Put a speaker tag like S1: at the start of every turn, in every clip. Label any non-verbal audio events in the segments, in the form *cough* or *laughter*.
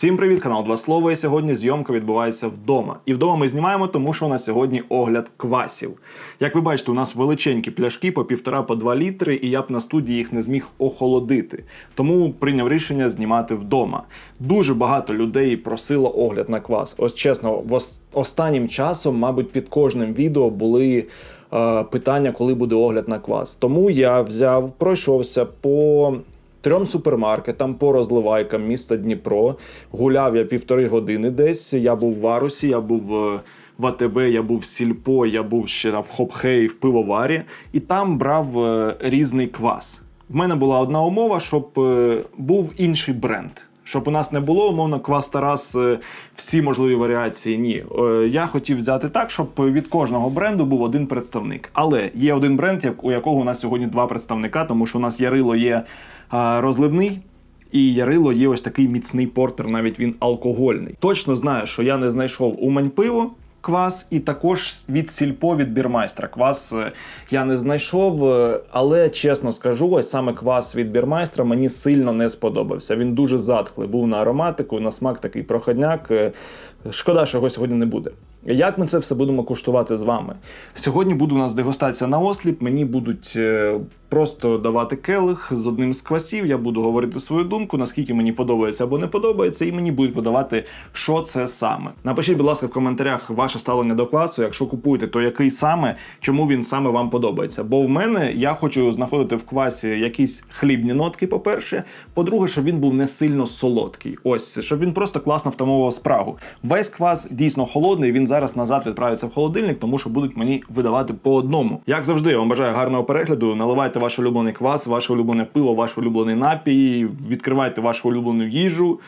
S1: Всім привіт, канал Два Слова. І сьогодні зйомка відбувається вдома. І вдома ми знімаємо, тому що у нас сьогодні огляд квасів. Як ви бачите, у нас величенькі пляшки по півтора по два літри, і я б на студії їх не зміг охолодити. Тому прийняв рішення знімати вдома. Дуже багато людей просило огляд на квас. Ось чесно, останнім часом, мабуть, під кожним відео були. е, Питання, коли буде огляд на квас. Тому я взяв, пройшовся по трьом супермаркетам по розливайкам міста Дніпро. Гуляв я півтори години десь. Я був в Варусі, я був е, в АТБ, я був в Сільпо, я був ще в Хопхей, в пивоварі, і там брав е, різний квас. В мене була одна умова, щоб е, був інший бренд. Щоб у нас не було, умовно, квас Тарас, е, всі можливі варіації. Ні. Е, Я хотів взяти так, щоб від кожного бренду був один представник. Але є один бренд, у якого у нас сьогодні два представника, тому що у нас Ярило є розливний. І Ярило є ось такий міцний портер, навіть він алкогольний. Точно знаю, що я не знайшов Умань пиво квас, і також від сільпо від бірмайстра. Квас е, я не знайшов, е, але чесно скажу, ось саме квас від бірмайстра мені сильно не сподобався. Він дуже затхлий. Був на ароматику, на смак такий проходняк. Е, Шкода, що його сьогодні не буде. Як ми це все будемо куштувати з вами? Сьогодні буде у нас дегустація на осліп. Мені будуть просто давати келих з одним з квасів. Я буду говорити свою думку, наскільки мені подобається або не подобається, і мені будуть видавати, що це саме. Напишіть, будь ласка, в коментарях ваше ставлення до квасу. Якщо купуєте, то який саме, чому він саме вам подобається. Бо в мене я хочу знаходити в квасі якісь хлібні нотки, по-перше. По-друге, щоб він був не сильно солодкий. Ось, щоб він просто класно втамовував спрагу. Весь квас дійсно холодний. Він зараз назад відправиться в холодильник, тому що будуть мені видавати по одному. Як завжди, я вам бажаю гарного перегляду. Наливайте ваш улюблений квас, ваше улюблене пиво, ваш улюблений напій, відкривайте вашу улюблену їжу.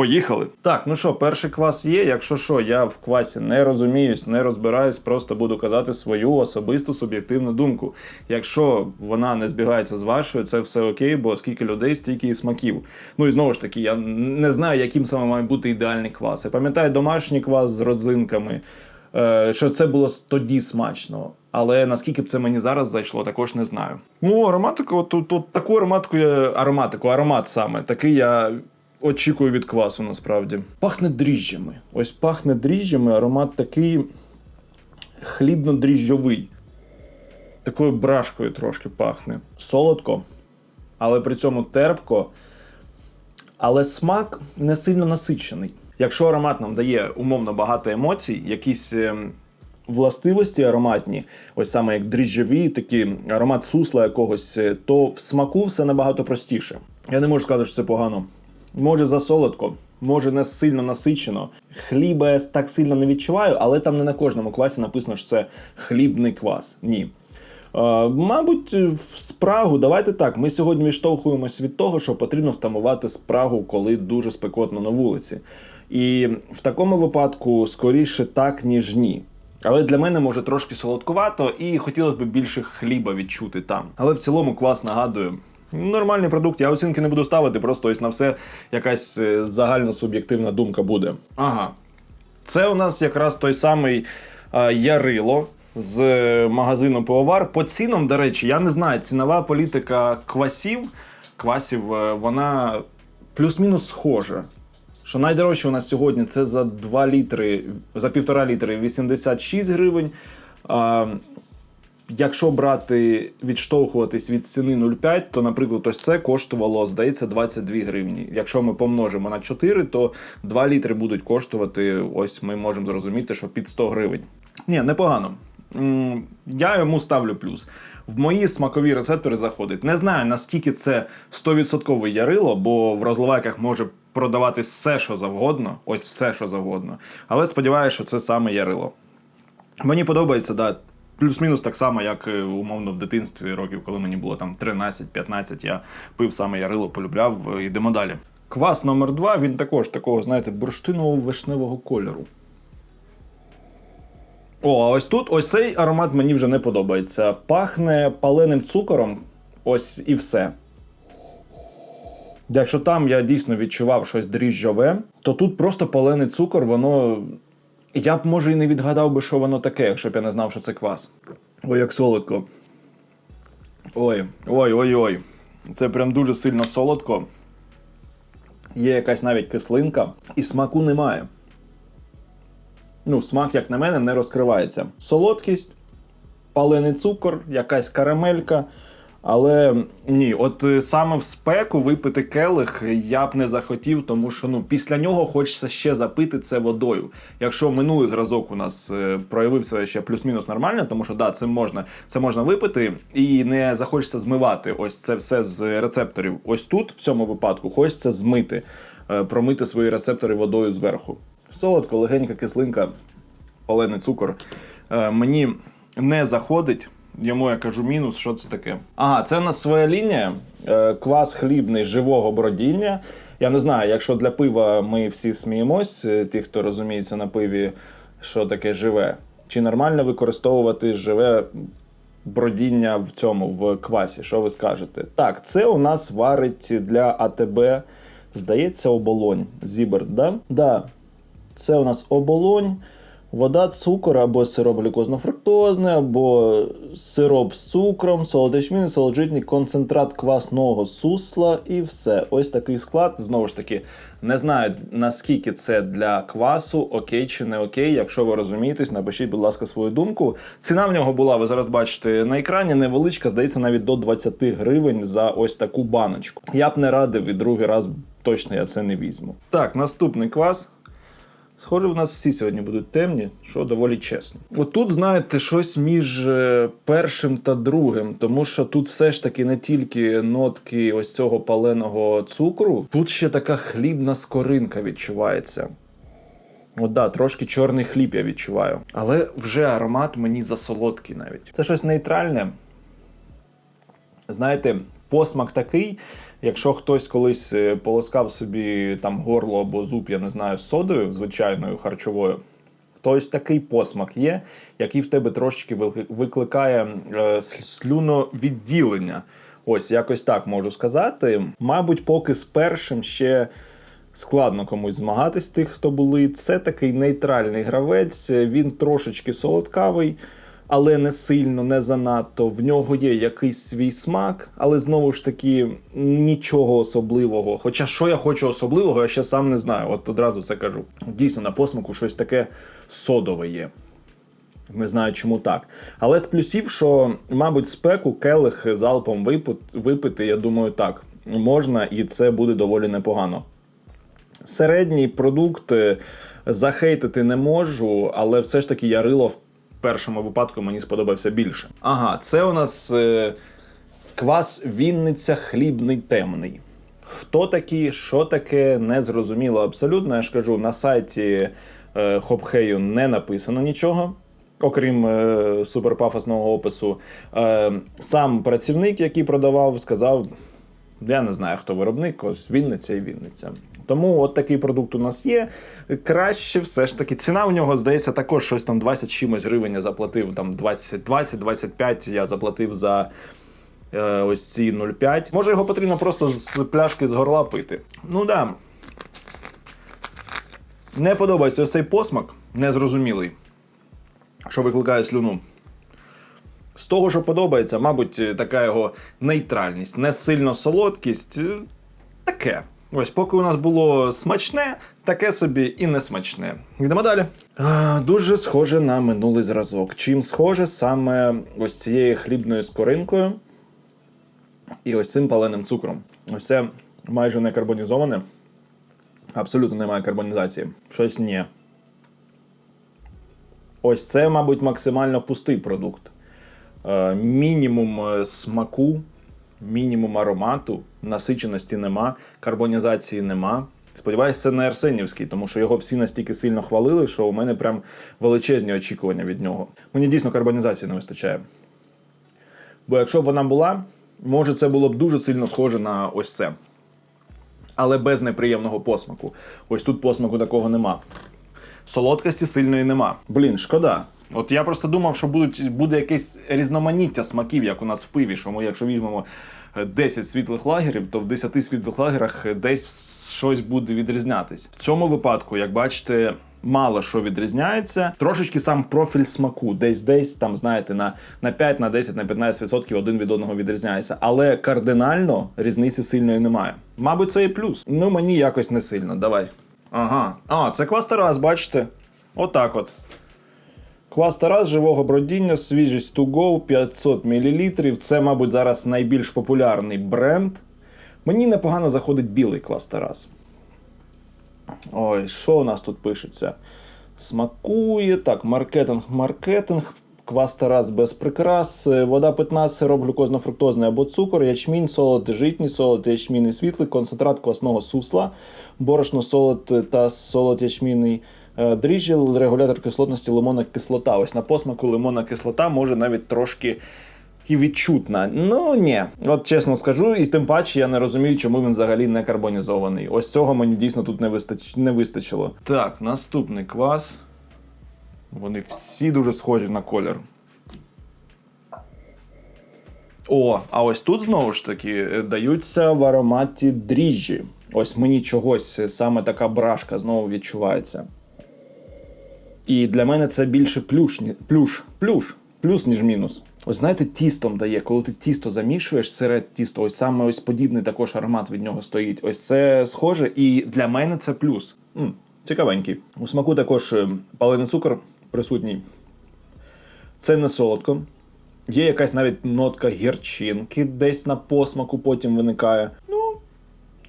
S1: Поїхали. Так, ну що, перший квас є. Якщо що, я в квасі не розуміюсь, не розбираюсь, просто буду казати свою особисту суб'єктивну думку. Якщо вона не збігається з вашою, це все окей, бо скільки людей, стільки і смаків. Ну і знову ж таки, я не знаю, яким саме має бути ідеальний квас. Я пам'ятаю домашній квас з родзинками, що це було тоді смачно. Але наскільки б це мені зараз зайшло, також не знаю. Ну, ароматику, от, от таку ароматику я ароматику, аромат саме такий я очікую від квасу насправді. Пахне дріжджами. Ось пахне дріжджами, аромат такий хлібно-дріжджовий. Такою брашкою трошки пахне. Солодко, але при цьому терпко. Але смак не сильно насичений. Якщо аромат нам дає умовно багато емоцій, якісь ем, властивості ароматні, ось саме як дріжджові, такі аромат сусла якогось, е, то в смаку все набагато простіше. Я не можу сказати, що це погано. Може засолодко, може не сильно насичено. Хліба я так сильно не відчуваю, але там не на кожному квасі написано, що це хлібний квас. Ні. Е, мабуть, в спрагу, давайте так. Ми сьогодні відштовхуємось від того, що потрібно втамувати спрагу, коли дуже спекотно на вулиці. І в такому випадку скоріше так, ніж ні. Але для мене може трошки солодкувато, і хотілося б більше хліба відчути там. Але в цілому квас нагадую. Нормальний продукт, я оцінки не буду ставити, просто ось на все якась е, загально суб'єктивна думка буде. Ага. Це у нас якраз той самий а, Ярило з е, магазину Пивовар. По цінам, до речі, я не знаю, цінова політика квасів, квасів, е, вона плюс-мінус схожа. Що найдорожче у нас сьогодні це за 2 літри, за півтора літри 86 гривень. А, Якщо брати відштовхуватись від ціни 0,5, то, наприклад, ось це коштувало, здається, 22 гривні. Якщо ми помножимо на 4, то 2 літри будуть коштувати, ось ми можемо зрозуміти, що під 100 гривень. Ні, непогано. Я йому ставлю плюс. В мої смакові рецептори заходить. Не знаю, наскільки це 100% ярило, бо в розливайках може продавати все, що завгодно, ось все, що завгодно. Але сподіваюся, що це саме ярило. Мені подобається, да. Плюс-мінус так само, як е, умовно в дитинстві років, коли мені було там 13-15, я пив саме ярило, полюбляв. е, Йдемо далі. Квас номер 2 він також такого, знаєте, бурштинового вишневого кольору. О, а ось тут ось цей аромат мені вже не подобається. Пахне паленим цукором, ось і все. Якщо там я дійсно відчував щось дріжджове, то тут просто палений цукор, воно. Я б може і не відгадав би, що воно таке, якщо б я не знав, що це квас. Ой, як солодко. Ой, ой, ой, ой. Це прям дуже сильно солодко. Є якась навіть кислинка, і смаку немає. Ну, смак, як на мене, не розкривається. Солодкість, палений цукор, якась карамелька. Але ні, от е, саме в спеку випити келих я б не захотів, тому що ну після нього хочеться ще запити це водою. Якщо минулий зразок у нас е, проявився ще плюс-мінус нормально, тому що да, це можна, це можна випити і не захочеться змивати ось це все з рецепторів. Ось тут, в цьому випадку, хочеться змити, е, промити свої рецептори водою зверху. Солодко, легенька кислинка, палений цукор. Е, мені не заходить. Йому я кажу мінус, що це таке? Ага, це у нас своя лінія. Е, Квас хлібний живого бродіння. Я не знаю, якщо для пива ми всі сміємось, е, ті, хто розуміється на пиві, що таке живе. Чи нормально використовувати живе бродіння в цьому в квасі? Що ви скажете? Так, це у нас варить для АТБ, здається, оболонь. Зіберт, да? Да. Це у нас оболонь, вода, цукор або сироп глюкозно-фруктозний, або сироп з цукром, солодичмін, солоджитний концентрат квасного сусла і все. Ось такий склад. Знову ж таки, не знаю наскільки це для квасу, окей чи не окей. Якщо ви розумієтесь, напишіть, будь ласка, свою думку. Ціна в нього була, ви зараз бачите на екрані, невеличка, здається, навіть до 20 гривень за ось таку баночку. Я б не радив і другий раз точно я це не візьму. Так, наступний квас. Схоже, в нас всі сьогодні будуть темні, що доволі чесно. От тут, знаєте, щось між е, першим та другим, тому що тут все ж таки не тільки нотки ось цього паленого цукру, тут ще така хлібна скоринка відчувається. От да, трошки чорний хліб я відчуваю. Але вже аромат мені засолодкий навіть. Це щось нейтральне. Знаєте, посмак такий, якщо хтось колись е, полоскав собі там горло або зуб, я не знаю, з содою звичайною харчовою, то ось такий посмак є, який в тебе трошечки викликає е, слюновідділення. Ось якось так можу сказати. Мабуть, поки з першим ще складно комусь змагатись тих, хто були. Це такий нейтральний гравець. Він трошечки солодкавий, але не сильно, не занадто. В нього є якийсь свій смак, але знову ж таки нічого особливого. Хоча що я хочу особливого, я ще сам не знаю. От одразу це кажу. Дійсно, на посмаку щось таке содове є. Не знаю, чому так. Але з плюсів, що, мабуть, спеку келих залпом випити, я думаю, так. Можна, і це буде доволі непогано. Середній продукт е, захейтити не можу, але все ж таки Ярило в першому випадку мені сподобався більше. Ага, це у нас е, квас Вінниця хлібний темний. Хто такі, що таке, не зрозуміло абсолютно. Я ж кажу, на сайті е, Хопхею не написано нічого. Окрім е, суперпафосного опису, е, сам працівник, який продавав, сказав: я не знаю, хто виробник, ось Вінниця і Вінниця. Тому от такий продукт у нас є. Краще все ж таки. Ціна у нього, здається, також щось там 20 чимось гривень я заплатив. Там 20-25 я заплатив за е, ось ці 0,5. Може його потрібно просто з пляшки з горла пити. Ну да. Не подобається ось цей посмак, незрозумілий, що викликає слюну. З того, що подобається, мабуть, така його нейтральність, не сильно солодкість. е, Таке. Ось, поки у нас було смачне, таке собі і не смачне. Йдемо далі. Дуже схоже на минулий зразок. Чим схоже саме ось цією хлібною скоринкою і ось цим паленим цукром. Ось це майже не карбонізоване. Абсолютно немає карбонізації. Щось ні. Ось це, мабуть, максимально пустий продукт. Е, мінімум е, смаку, мінімум аромату, насиченості нема, карбонізації нема. Сподіваюсь, це не Арсенівський, тому що його всі настільки сильно хвалили, що у мене прям величезні очікування від нього. Мені дійсно карбонізації не вистачає. Бо якщо б вона була, може це було б дуже сильно схоже на ось це. Але без неприємного посмаку. Ось тут посмаку такого нема. Солодкості сильної нема. Блін, шкода. От я просто думав, що будуть, буде якесь різноманіття смаків, як у нас в пиві. Що ми, якщо візьмемо 10 світлих лагерів, то в 10 світлих лагерах десь щось буде відрізнятись. В цьому випадку, як бачите, мало що відрізняється. Трошечки сам профіль смаку, десь десь там, знаєте, на, на 5, на 10, на 15% один від одного відрізняється. Але кардинально різниці сильної немає. Мабуть, це і плюс. Ну мені якось не сильно. Давай. Ага. А, це квас Тарас, бачите? Отак от. Квас Тарас живого бродіння, свіжість to go 500 мл. Це, мабуть, зараз найбільш популярний бренд. Мені непогано заходить білий квас Тарас. Ой, що у нас тут пишеться? Смакує. Так, маркетинг, маркетинг. Квас Тарас без прикрас, е, вода питна, сироп глюкозно-фруктозний або цукор, ячмінь, солод житній, солод ячмінний світлий, концентрат квасного сусла, борошно, солод та солод ячмінний, дріжджі, регулятор кислотності, лимонна кислота. Ось на посмаку лимонна кислота може навіть трошки і відчутна. Ну ні, от чесно скажу, і тим паче я не розумію, чому він взагалі не карбонізований. Ось цього мені дійсно тут не, вистач... не вистачило. Так, наступний квас. Вони всі дуже схожі на колір. О, а ось тут знову ж таки е, даються в ароматі дріжджі. Ось мені чогось е, саме така брашка знову відчувається. І для мене це більше плюш, плюш, плюш, плюс, ніж мінус. Ось знаєте, тістом дає, коли ти тісто замішуєш серед тісто, ось саме ось подібний також аромат від нього стоїть. Ось це схоже, і для мене це плюс. м цікавенький. У смаку також е, палений цукор присутній. Це не солодко. Є якась навіть нотка гірчинки десь на посмаку потім виникає. Ну,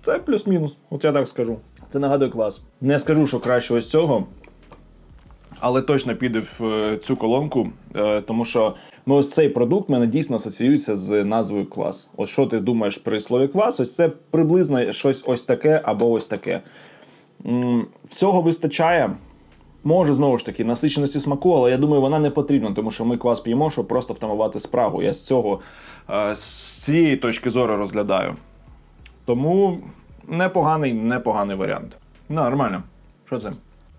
S1: це плюс-мінус, от я так скажу. Це нагадує квас. Не скажу, що краще ось цього, але точно піде в е, цю колонку, е, тому що ну, ось цей продукт мене дійсно асоціюється з назвою квас. Ось що ти думаєш при слові квас, ось це приблизно щось ось таке або ось таке. Всього вистачає. Може, знову ж таки, насиченості смаку, але я думаю, вона не потрібна, тому що ми квас п'ємо, щоб просто втамувати спрагу. Я з цього е, з цієї точки зору розглядаю. Тому непоганий, непоганий варіант. Нормально. Що це?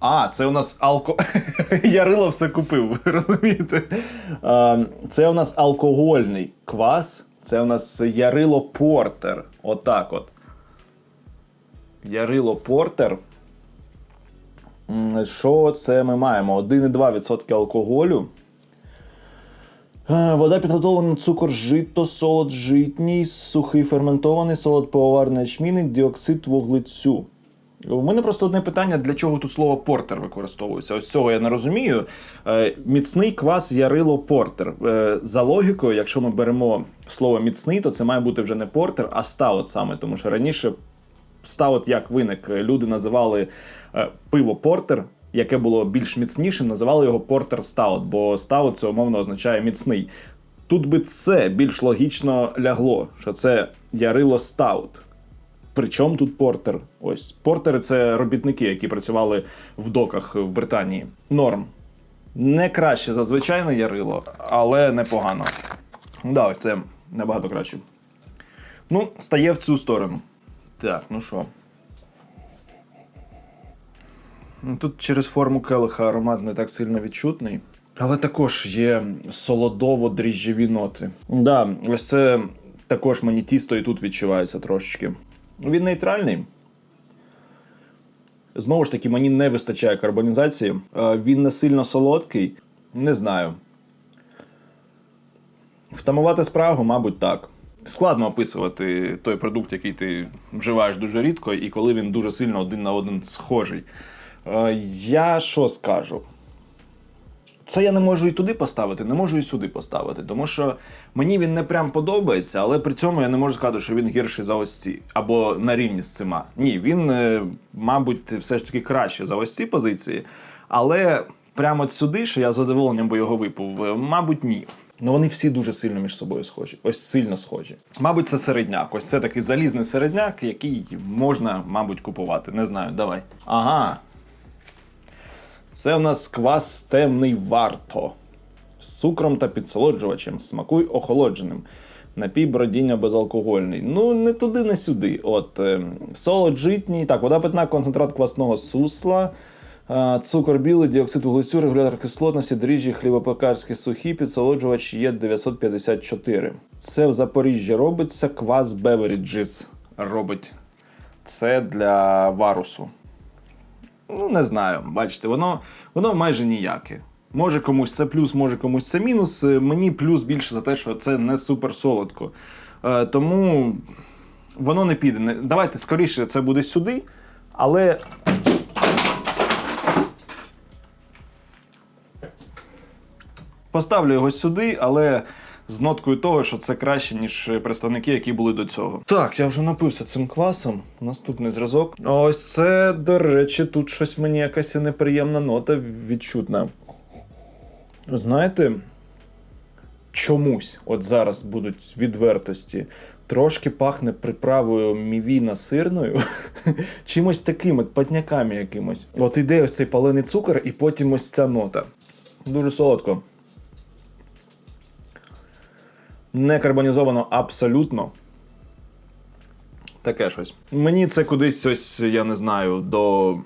S1: А, це у нас алко. *laughs* Ярило все купив, розумієте? Це у нас алкогольний квас. Це у нас Ярило Портер. Отак от. Ярило Портер. Що це ми маємо? 1,2% алкоголю. Вода підготовлена, цукор жито, солод житній, сухий ферментований, солод пивоварний ячмінний, діоксид вуглецю. У мене просто одне питання, для чого тут слово портер використовується. Ось цього я не розумію. Е, Міцний квас ярило портер. Е, За логікою, якщо ми беремо слово міцний, то це має бути вже не портер, а стаут саме, тому що раніше стаут як виник. Люди називали е, пиво портер, яке було більш міцнішим, називали його портер стаут, бо стаут це умовно означає міцний. Тут би це більш логічно лягло, що це ярило стаут. Причому тут портер? Ось портери це робітники, які працювали в доках в Британії. Норм. Не краще за звичайне ярило, але непогано. Да, ось це набагато краще. Ну, стає в цю сторону. Так, ну що. Ну, Тут через форму келиха аромат не так сильно відчутний. Але також є солодово-дріжджеві ноти. Да, ось це також мені тісто і тут відчувається трошечки. Він нейтральний. Знову ж таки, мені не вистачає карбонізації. Е, Він не сильно солодкий. Не знаю. Втамувати спрагу, мабуть, так. Складно описувати той продукт, який ти вживаєш дуже рідко, і коли він дуже сильно один на один схожий. Е, Я що скажу? Це я не можу і туди поставити, не можу і сюди поставити, тому що мені він не прям подобається, але при цьому я не можу сказати, що він гірший за ось ці або на рівні з цима. Ні, він, е, мабуть, все ж таки краще за ось ці позиції, але прямо сюди, що я задоволенням би його випив, е, мабуть, ні. Ну вони всі дуже сильно між собою схожі. Ось сильно схожі. Мабуть, це середняк. Ось це такий залізний середняк, який можна, мабуть, купувати. Не знаю, давай. Ага. Це в нас квас темний варто. З цукром та підсолоджувачем. Смакуй охолодженим. Напій бродіння безалкогольний. Ну, не туди, не сюди. От е, солод житній. Так, вода питна, концентрат квасного сусла. Цукор білий, діоксид вуглецю, регулятор кислотності, дріжджі, хлібопекарські сухі, підсолоджувач є 954. Це в Запоріжжі робиться квас Beverages робить. Це для варусу. Ну, не знаю. Бачите, воно, воно майже ніяке. Може комусь це плюс, може комусь це мінус. Е, Мені плюс більше за те, що це не супер солодко. Е, тому воно не піде. Давайте скоріше це буде сюди, але. Поставлю його сюди, але з ноткою того, що це краще, ніж представники, які були до цього. Так, я вже напився цим квасом. Наступний зразок. Ось це, до речі, тут щось мені якась неприємна нота відчутна. Знаєте, чомусь, от зараз будуть відвертості, трошки пахне приправою мівіна сирною, *laughs* чимось таким, патняками якимось. От іде ось цей палений цукор, і потім ось ця нота. Дуже солодко. Не карбонізовано абсолютно. Таке щось. Мені це кудись ось, я не знаю, до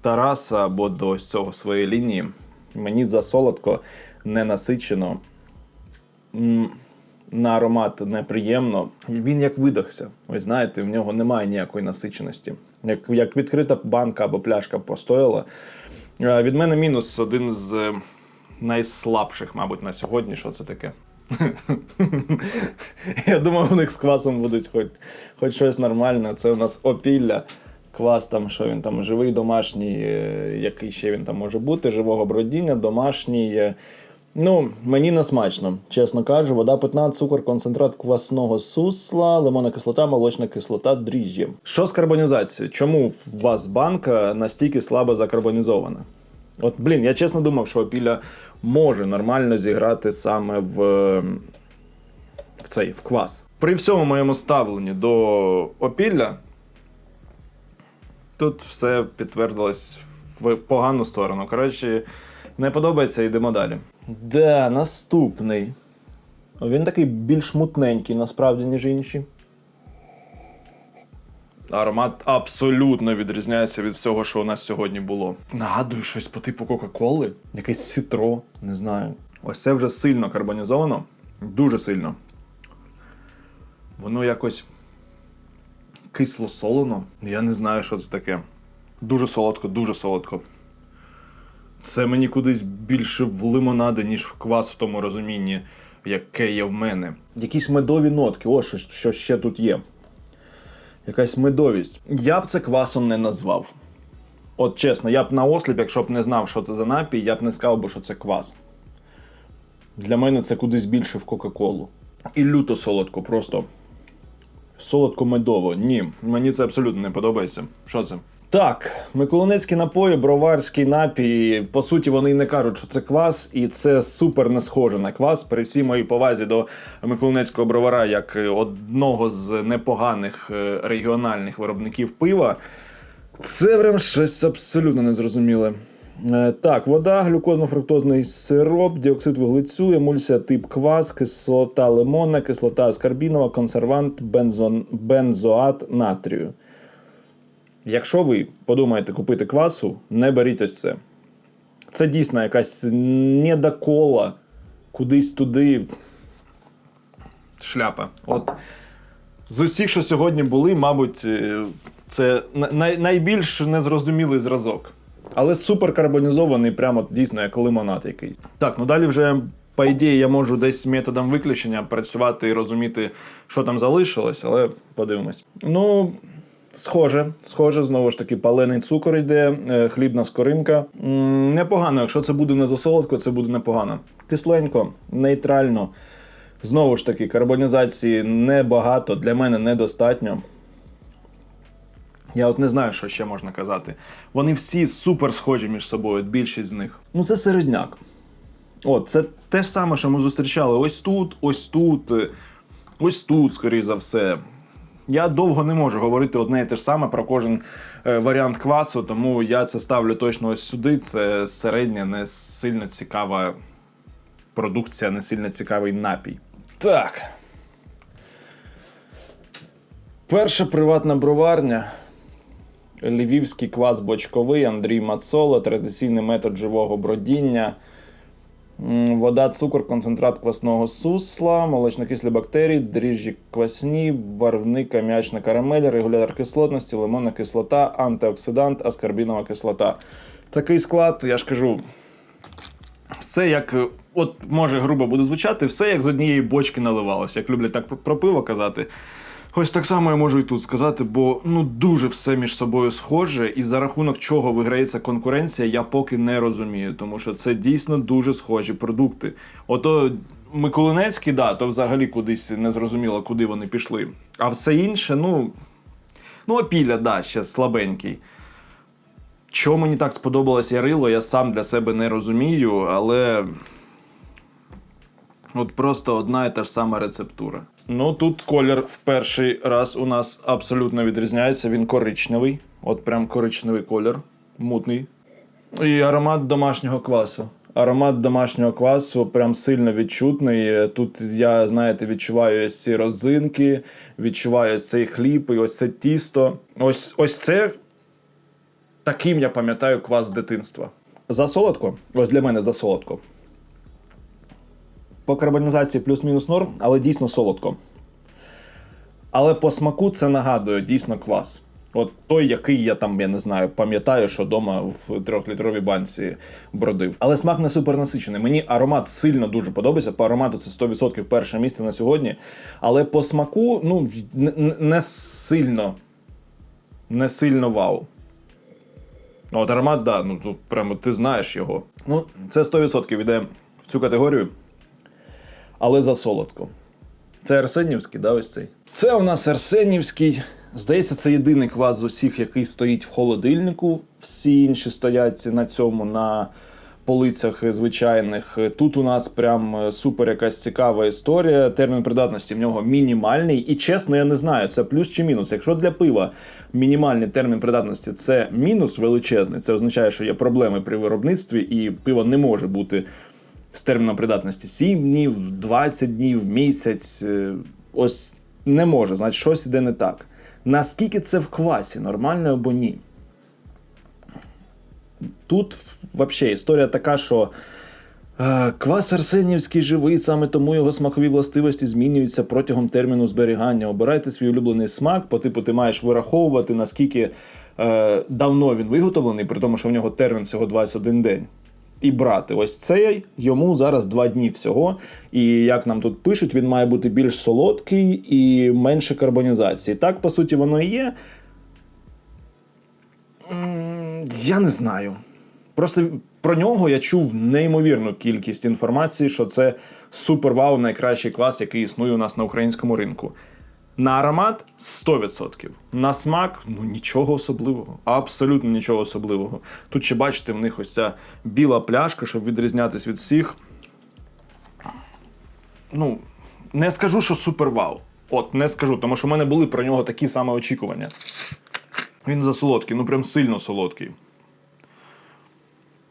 S1: Тараса або до ось цього своєї лінії. Мені засолодко, ненасичено. М, На аромат неприємно. Він як видохся. Ось знаєте, в нього немає ніякої насиченості. Як, як відкрита банка або пляшка постояла. Е, Від мене мінус один з найслабших, мабуть, на сьогодні. Що це таке? *laughs* Я думав, у них з квасом будуть хоч, хоч щось нормальне. Це у нас опілля. Квас там, що він там живий, домашній, е, який ще він там може бути, живого бродіння, домашній. Ну, мені не смачно, чесно кажу. Вода питна, цукор, концентрат квасного сусла, лимонна кислота, молочна кислота, дріжджі. Що з карбонізацією? Чому у вас банка настільки слабо закарбонізована? От, блін, я чесно думав, що опілля може нормально зіграти саме в, в цей в квас. При всьому моєму ставленні до опілля, тут все підтвердилось в погану сторону. Коротше, не подобається, йдемо далі. Да, наступний. Він такий більш мутненький, насправді, ніж інші. Аромат абсолютно відрізняється від всього, що у нас сьогодні було. Нагадую щось по типу Кока-Коли, якесь ситро, не знаю. Ось це вже сильно карбонізовано, дуже сильно. Воно якось кисло солоно. Я не знаю, що це таке. Дуже солодко, дуже солодко. Це мені кудись більше в лимонади, ніж в квас в тому розумінні, яке є в мене. Якісь медові нотки, ось що, ще тут є. Якась медовість. Я б це квасом не назвав. От чесно, я б на осліп, якщо б не знав, що це за напій, я б не сказав би, що це квас. Для мене це кудись більше в Кока-Колу. І люто солодко, просто. Солодко-медово. Ні, мені це абсолютно не подобається. Що це? Так, Миколинецькі напої, броварський напій. По суті, вони не кажуть, що це квас, і це супер не схоже на квас. При всій моїй повазі до Миколинецького бровара як одного з непоганих е, регіональних виробників пива. Це прям щось абсолютно незрозуміле. Е, Так, вода, глюкозно-фруктозний сироп, діоксид вуглецю, емульсія тип квас, кислота лимонна, кислота аскарбінова, консервант, бензон, бензоат натрію. Якщо ви подумаєте купити квасу, не беріть ось це. Це дійсно якась недокола, кудись туди. Шляпа. От з усіх, що сьогодні були, мабуть, е, це най- найбільш незрозумілий зразок. Але супер карбонізований, прямо дійсно як лимонад якийсь. Так, ну далі вже, по ідеї, я можу десь методом виключення працювати і розуміти, що там залишилось, але подивимось. Ну. Схоже, схоже, знову ж таки, палений цукор йде, е, хлібна скоринка. Непогано, якщо це буде не засолодко, це буде непогано. Кисленько, нейтрально. Знову ж таки, карбонізації небагато, для мене недостатньо. Я от не знаю, що ще можна казати. Вони всі супер схожі між собою, більшість з них. Ну, це середняк. От, це те ж саме, що ми зустрічали ось тут, ось тут, е, ось тут, скоріш за все. Я довго не можу говорити одне і те ж саме про кожен е, варіант квасу, тому я це ставлю точно ось сюди. Це середня, не сильно цікава продукція, не сильно цікавий напій. Так. Перша приватна броварня. Львівський квас бочковий, Андрій Мацола, традиційний метод живого бродіння. Вода, цукор, концентрат квасного сусла, молочнокислі бактерії, дріжджі квасні, барвник, аміачна карамель, регулятор кислотності, лимонна кислота, антиоксидант, аскорбінова кислота. Такий склад, я ж кажу, все як, е, от може грубо буде звучати, все як з однієї бочки наливалося, як люблять так про пиво казати. Ось так само я можу і тут сказати, бо ну дуже все між собою схоже, і за рахунок чого виграється конкуренція, я поки не розумію, тому що це дійсно дуже схожі продукти. Ото Миколинецький, да, то взагалі кудись не зрозуміло, куди вони пішли. А все інше, ну. Ну, опілля, да, ще слабенький. Чому мені так сподобалось Ярило, я сам для себе не розумію, але от просто одна і та ж сама рецептура. Ну тут колір в перший раз у нас абсолютно відрізняється. Він коричневий, от прям коричневий колір, мутний. І аромат домашнього квасу. Аромат домашнього квасу прям сильно відчутний. Тут я, знаєте, відчуваю ось ці розинки, відчуваю ось цей хліб і ось це тісто. Ось, ось це таким я пам'ятаю квас дитинства. Засолодко, ось для мене засолодко. По карбонізації плюс-мінус норм, але дійсно солодко. Але по смаку це нагадує дійсно квас. От той, який я там, я не знаю, пам'ятаю, що вдома в трьохлітровій банці бродив. Але смак не супер насичений. Мені аромат сильно дуже подобається. По аромату це 100% перше місце на сьогодні. Але по смаку, ну, не сильно. Не сильно вау. От аромат, да, ну прямо ти знаєш його. Ну, це 100% йде в цю категорію, але за солодко. Це Арсенівський, да, ось цей. Це у нас Арсенівський. Здається, це єдиний квас з усіх, який стоїть в холодильнику. Всі інші стоять на цьому на полицях звичайних. Тут у нас прям е, супер якась цікава історія. Термін придатності в нього мінімальний. І чесно, я не знаю, це плюс чи мінус. Якщо для пива мінімальний термін придатності це мінус величезний, це означає, що є проблеми при виробництві, і пиво не може бути з терміном придатності 7 днів, 20 днів, місяць. е, Ось не може, значить, щось іде не так. Наскільки це в квасі, нормально або ні? Тут взагалі історія така, що е, квас Арсенівський живий, саме тому його смакові властивості змінюються протягом терміну зберігання. Обирайте свій улюблений смак, по типу ти маєш вираховувати, наскільки е, давно він виготовлений, при тому, що в нього термін всього 21 день. І брати ось цей йому зараз два дні всього. І як нам тут пишуть, він має бути більш солодкий і менше карбонізації. Так, по суті, воно і є. Я не знаю. Просто про нього я чув неймовірну кількість інформації, що це супер-вау, найкращий квас, який існує у нас на українському ринку. На аромат 100%. На смак ну нічого особливого. Абсолютно нічого особливого. Тут ще бачите, в них ось ця біла пляшка, щоб відрізнятись від всіх. Ну, не скажу, що супер вау. От, не скажу, тому що в мене були про нього такі саме очікування. Він засолодкий, ну прям сильно солодкий.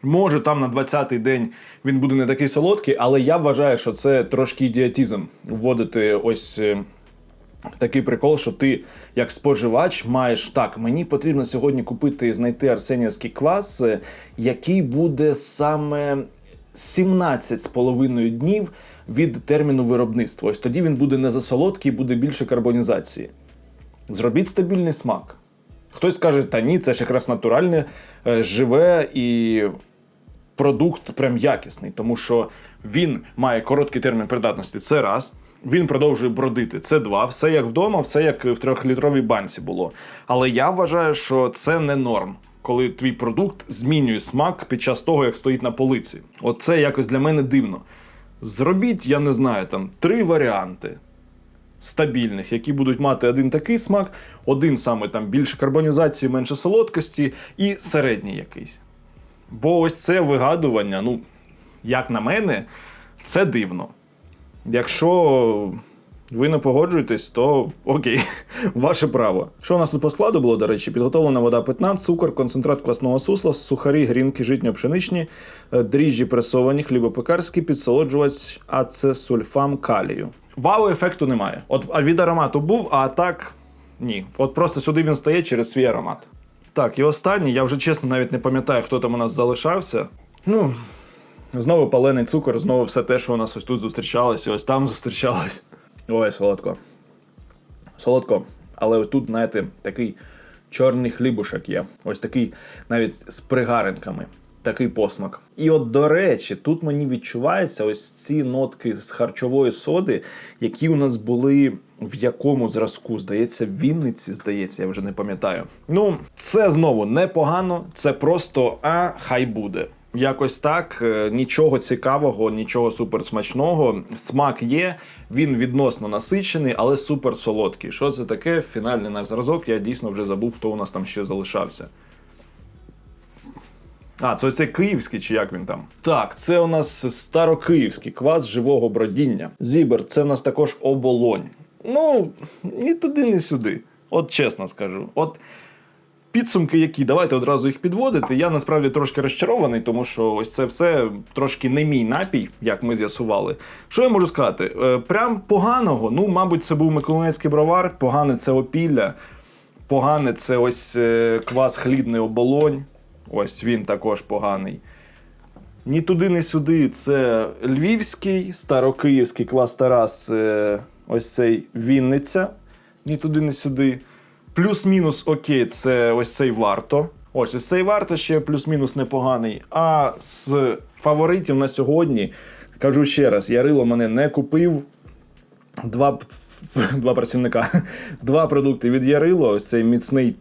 S1: Може, там на 20-й день він буде не такий солодкий, але я вважаю, що це трошки ідіотізм вводити ось е, такий прикол, що ти, як споживач, маєш так, мені потрібно сьогодні купити, знайти арсенівський квас, е, який буде саме 17,5 днів від терміну виробництва. Ось тоді він буде не засолодкий, буде більше карбонізації. Зробіть стабільний смак. Хтось скаже, та ні, це ж якраз натуральне, е, живе і продукт прям якісний, тому що він має короткий термін придатності. Це раз. Він продовжує бродити. Це два. Все як вдома, все як в трьохлітровій банці було. Але я вважаю, що це не норм, коли твій продукт змінює смак під час того, як стоїть на полиці. Оце якось для мене дивно. Зробіть, я не знаю, там три варіанти стабільних, які будуть мати один такий смак, один саме там більше карбонізації, менше солодкості, і середній якийсь. Бо ось це вигадування, ну, як на мене, це дивно. Якщо ви не погоджуєтесь, то окей, *laughs* ваше право. Що у нас тут по складу було, до речі, підготовлена вода питна, цукор, концентрат квасного сусла, сухарі, грінки, житньо-пшеничні, е, дріжджі пресовані, хлібопекарські, підсолоджувач ацесульфам калію. Вау, ефекту немає. От а від аромату був, а так ні. От просто сюди він стає через свій аромат. Так, і останній, я вже чесно навіть не пам'ятаю, хто там у нас залишався. Ну, Знову палений цукор, знову все те, що у нас ось тут зустрічалось, і ось там зустрічалось. Ой, солодко. Солодко. Але тут, знаєте, такий чорний хлібушек є. Ось такий навіть з пригаринками. Такий посмак. І от, до речі, тут мені відчуваються ось ці нотки з харчової соди, які у нас були в якому зразку? Здається, в Вінниці, здається, я вже не пам'ятаю. Ну, це знову непогано, це просто а хай буде. Якось так, е, нічого цікавого, нічого суперсмачного. Смак є, він відносно насичений, але супер солодкий. Що це таке? Фінальний наш зразок. Я дійсно вже забув, хто у нас там ще залишався. А, це ось цей київський, чи як він там? Так, це у нас старокиївський квас живого бродіння. Зібер, це у нас також оболонь. Ну, ні туди, ні сюди. От чесно скажу. От підсумки, які давайте одразу їх підводити. Я насправді трошки розчарований, тому що ось це все трошки не мій напій, як ми з'ясували. Що я можу сказати? Е, Прям поганого. Ну, мабуть, це був Миколаївський бровар, погане це опілля, погане це ось е, квас хлібний оболонь. Ось він також поганий. Ні туди, ні сюди. Це львівський, старокиївський квас Тарас, е, ось цей Вінниця. Ні туди, ні сюди. Плюс-мінус окей, це ось цей варто. Ось ось цей варто ще плюс-мінус непоганий. А з фаворитів на сьогодні, кажу ще раз, Ярило мене не купив. Два, два працівника. *laughs* Два продукти від Ярило, ось цей міцний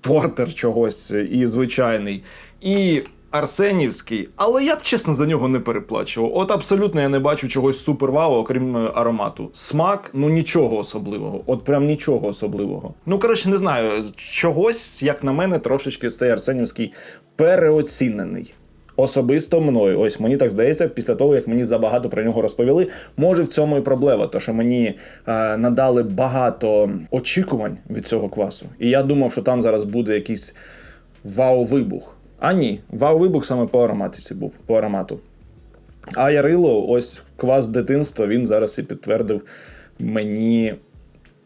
S1: портер чогось і звичайний. І Арсенівський, але я б чесно за нього не переплачував. От абсолютно я не бачу чогось супер вау, окрім е, аромату. Смак, ну нічого особливого. От прям нічого особливого. Ну коротше, не знаю, чогось, як на мене, трошечки цей Арсенівський переоцінений. Особисто мною, ось мені так здається, після того як мені забагато про нього розповіли. Може в цьому і проблема, то що мені е, надали багато очікувань від цього квасу, і я думав, що там зараз буде якийсь вау-вибух. А ні, вау-вибух саме по ароматиці був, по аромату. А Ярило, ось квас дитинства, він зараз і підтвердив мені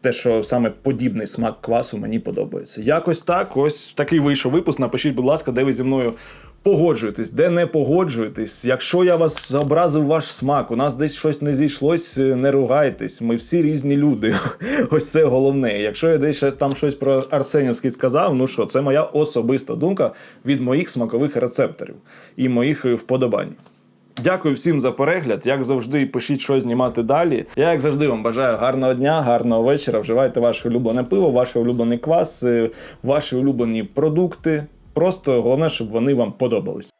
S1: те, що саме подібний смак квасу мені подобається. Якось так, ось такий вийшов випуск. Напишіть, будь ласка, де ви зі мною погоджуєтесь, де не погоджуєтесь. Якщо я вас образив ваш смак, у нас десь щось не зійшлось, не ругайтесь. Ми всі різні люди. *laughs* Ось це головне. Якщо я десь там щось про Арсенівський сказав, ну що, це моя особиста думка від моїх смакових рецепторів і моїх е, вподобань. Дякую всім за перегляд. Як завжди, пишіть, що знімати далі. Я, як завжди, вам бажаю гарного дня, гарного вечора. Вживайте ваше улюблене пиво, ваш улюблений квас, е, ваші улюблені продукти. Просто головне, щоб вони вам подобались.